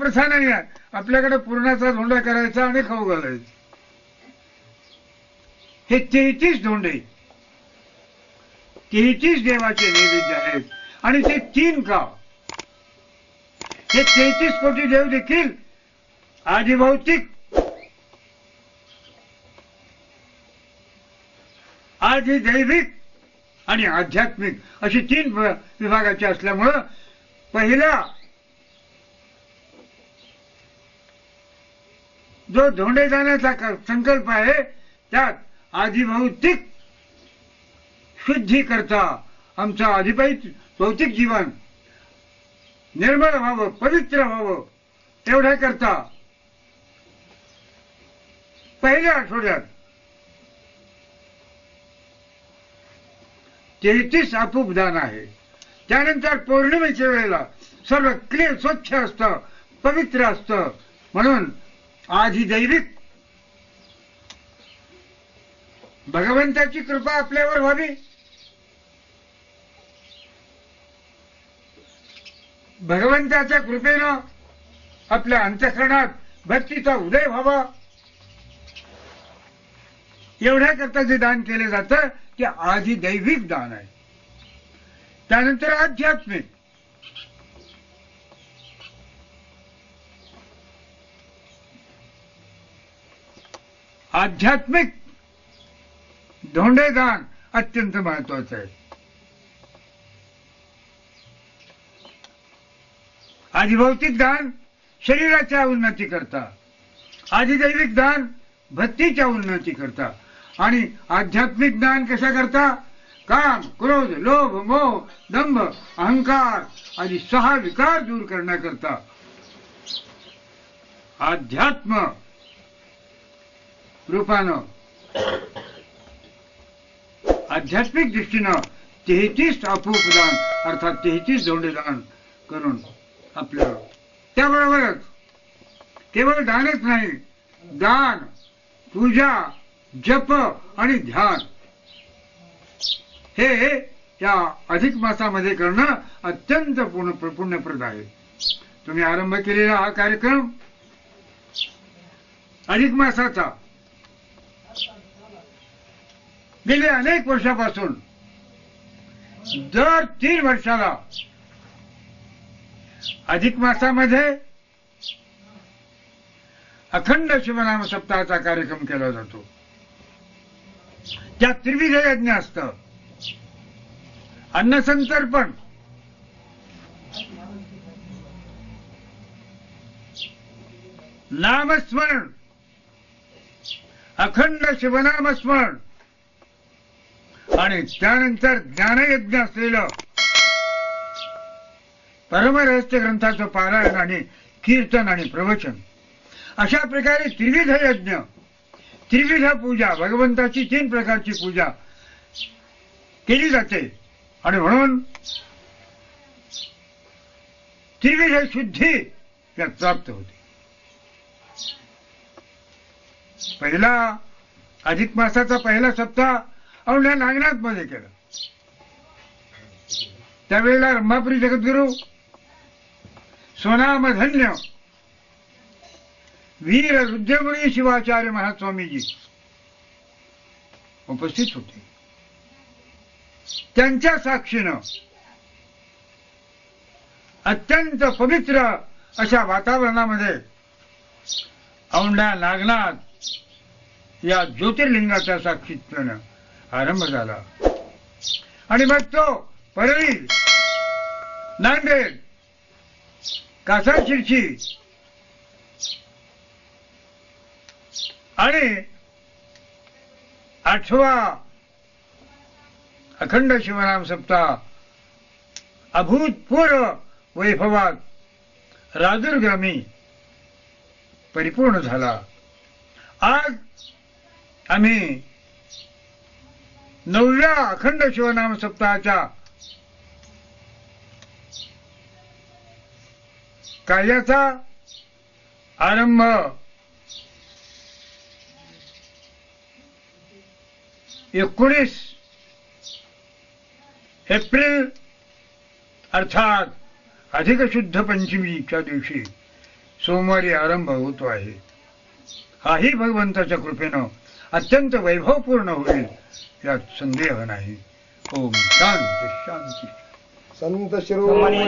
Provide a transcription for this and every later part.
प्रथा नाही आहे. आपल्याकडे पुरणाचा धोंडा करायचा आणि खाऊ घालायचा. हे तेहतीस धोंडे. तेहतीस देवाचे नैवेद्य आहेत. आणि ते तीन का? हे तेहतीस कोटी देव देखील आदिभौतिक. आधी दैविक आणि आध्यात्मिक अशी तीन विभागाची असल्यामुळं पहिला जो धोंडे जाण्याचा संकल्प आहे त्यात आदिभौतिक शुद्धी करता आमचं आधिपैत भौतिक जीवन निर्मळ व्हावं पवित्र व्हावं एवढ्या करता. पहिल्या आठवड्यात तेहतीस आपूप दान आहे. त्यानंतर पौर्णिमेच्या वेळेला सर्व क्लिअर स्वच्छ असतं पवित्र असतं. म्हणून आधी दैविक. भगवंताची कृपा आपल्यावर व्हावी. भगवंताच्या कृपेनं आपल्या अंतःकरणात भक्तीचा उदय व्हावा. एवढ्याकरता जे दान केलं जातं ते आधी दैविक दान आहे. त्यानंतर आध्यात्मिक. आध्यात्मिक धोंडेदान अत्यंत महत्वाचं आहे. आदिभौतिक दान शरीराच्या उन्नती करता. आदिदैविक दान भक्तीच्या उन्नती करता. आणि आध्यात्मिक दान कशा करता? काम क्रोध लोभ मोह दंभ अहंकार आदी सहा विकार दूर करण्याकरता. अध्यात्म रूपानं। आध्यात्मिक दृष्टीनं तेहतीस आपूप दान अर्थात तेहतीस दान करून आपलं त्याबरोबरच केवळ दानच नाही दान पूजा जप आणि ध्यान. हे या अधिक मासामध्ये करणं अत्यंत पूर्ण पुण्यप्रद आहे. तुम्ही आरंभ केलेला हा कार्यक्रम अधिक मासाचा गेले अनेक वर्षापासून. दर तीन वर्षाला अधिक मासामध्ये अखंड शिवनाम सप्ताहाचा कार्यक्रम केला जातो. त्यात त्रिविध यज्ञ असत. अन्नसंतर्पण नामस्मरण. अखंड शिवनामस्मरण. आणि त्यानंतर ज्ञानयज्ञ असलेलं परमरहस्य ग्रंथाचं पारायण आणि कीर्तन आणि प्रवचन. अशा प्रकारे त्रिविध यज्ञ त्रिविध पूजा भगवंताची तीन प्रकारची पूजा केली जाते. आणि म्हणून त्रिविध शुद्धी त्यात प्राप्त होते. पहिला अधिक मासाचा पहिला सप्ताह औंढ्या नागनाथमध्ये केलं. त्यावेळेला रंभापुरी जगद्गुरु सोनामधन्य वीर रुद्रमुनी शिवाचार्य महास्वामीजी उपस्थित होते. त्यांच्या साक्षीनं अत्यंत पवित्र अशा वातावरणामध्ये औंढा नागनाथ या ज्योतिर्लिंगाचा साक्षीत्वानं आरंभ झाला. आणि मग तो परळी नांदेड कासाशिरशी आणि आठवा अखंड शिवराम सप्ताह अभूतपूर्व वैभवात राजुरगामी परिपूर्ण झाला. आज आम्ही नवव्या अखंड शिवनाम सप्ताहाच्या कार्याचा आरंभ एकोणीस एप्रिल अर्थात अधिक शुद्ध पंचमीच्या दिवशी सोमवारी आरंभ होतो आहे. हाही भगवंताच्या कृपेनं अत्यंत वैभवपूर्ण होईल. यात संदेह नाही. ओम शांती शांती. संत शिरोमणी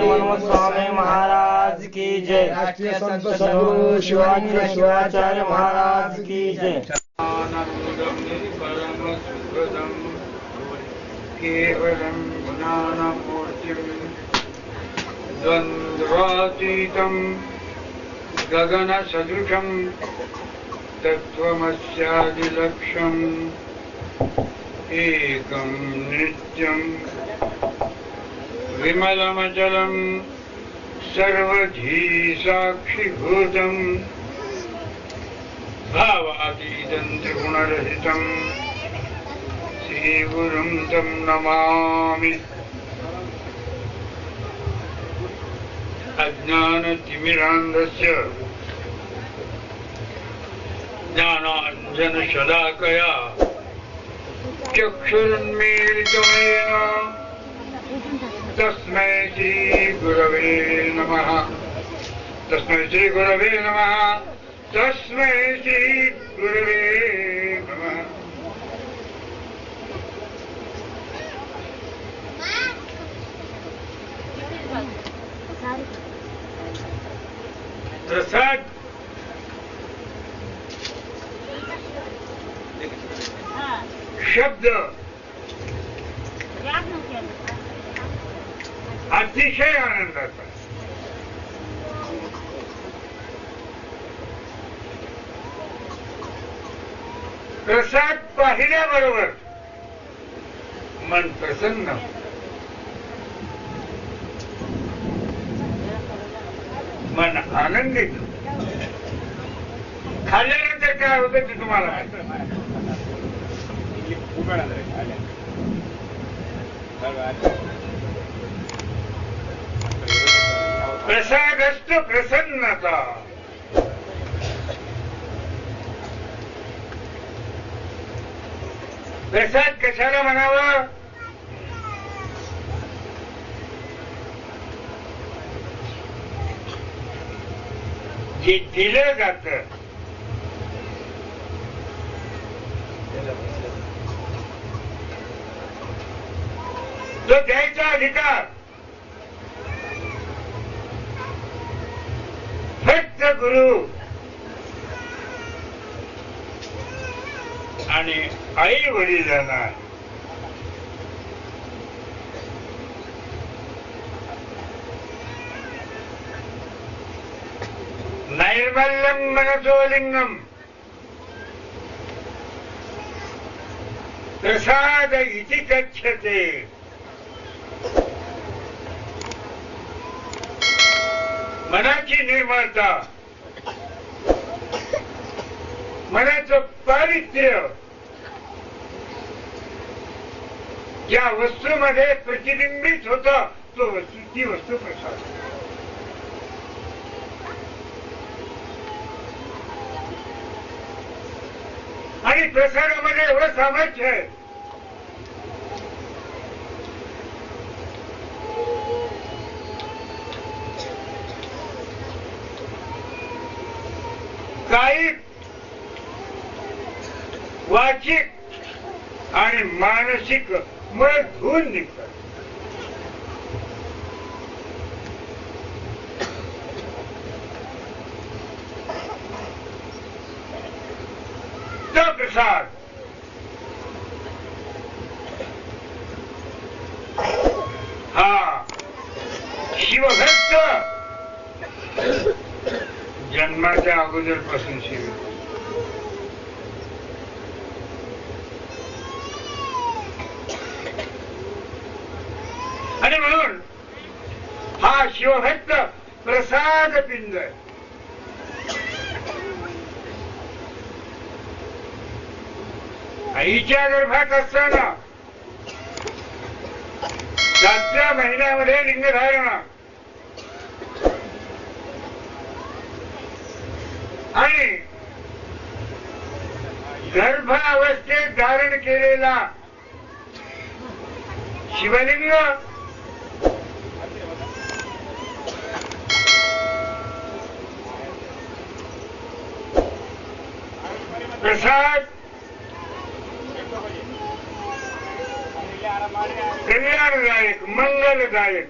स्वामी महाराज की जय. राष्ट्रीय संत सद्गुरु शिवाजी शिवाचार्य महाराज की जय. केवलं ज्ञानमूर्तिम् द्वन्द्वातीतं गगनसदृशं तत्त्वमस्यादिलक्ष्यम् एकं नित्यं विमलमचलम् सर्वधी साक्षिभूतम् भावातीतं त्रिगुणरहितम् श्रीगुरुं तं नमामि। अज्ञानतिमिरान्धस्य ज्ञानाञ्जनशलाकया चक्षुरुन्मीलितमेन तस्मै श्रीगुरवे नमः। तस्मै श्रीगुरवे नमः। तस्मै श्रीगुरवे नमः। प्रसाद शब्द अतिशय आनंदाचा. प्रसाद पाहिल्याबरोबर मन प्रसन्न. मन आनंदित. खाल्ल्यानंतर काय होतं ते तुम्हाला माहिती. प्रसादस्त प्रसन्नता प्रसाद कशाला म्हणावा जे दिलं जात जो द्यायचा अधिकार फक्त गुरु. आणि आई वडिलांना नैर्मल्यं मनसोलिंगम प्रसाद इति कथ्यते. मनाची निर्मळता. मनाचं पारित्र्य ज्या वस्तूमध्ये प्रतिबिंबित होत तो वस्तू ती वस्तू प्रसाद. आणि प्रसारामध्ये एवढं सामर्थ्य आहे. काही वाचिक आणि मानसिक मुळे धुवून निघतात. तो प्रसाद हा शिवभक्त जन्माच्या अगोदरपासून शिव. आणि म्हणून हा शिवभक्त प्रसाद पिंड. आईच्या गर्भात असताना सातव्या महिन्यामध्ये लिंगधारणा. आणि गर्भावस्थेत धारण केलेला शिवलिंग प्रसाद कल्याणदायक मंगलदायक.